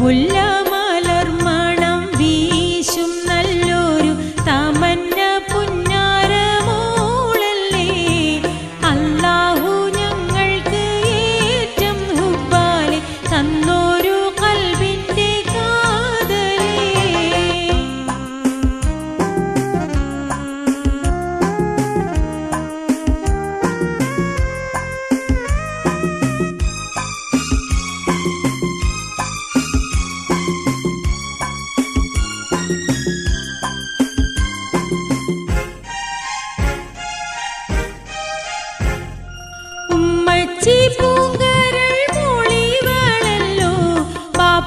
മുല്ല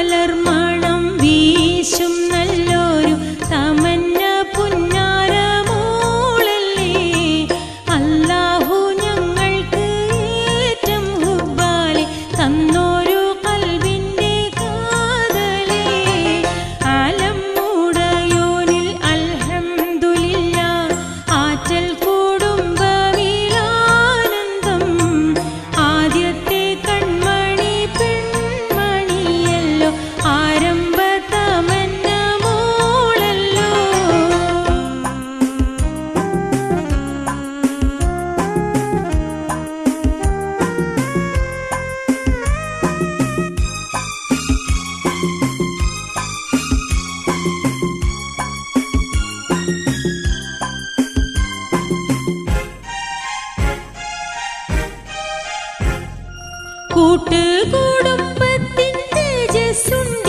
മുല്ലമലർ മണം വീശും കൂട്ടുകുടുംബത്തിൻ കൂട്ടു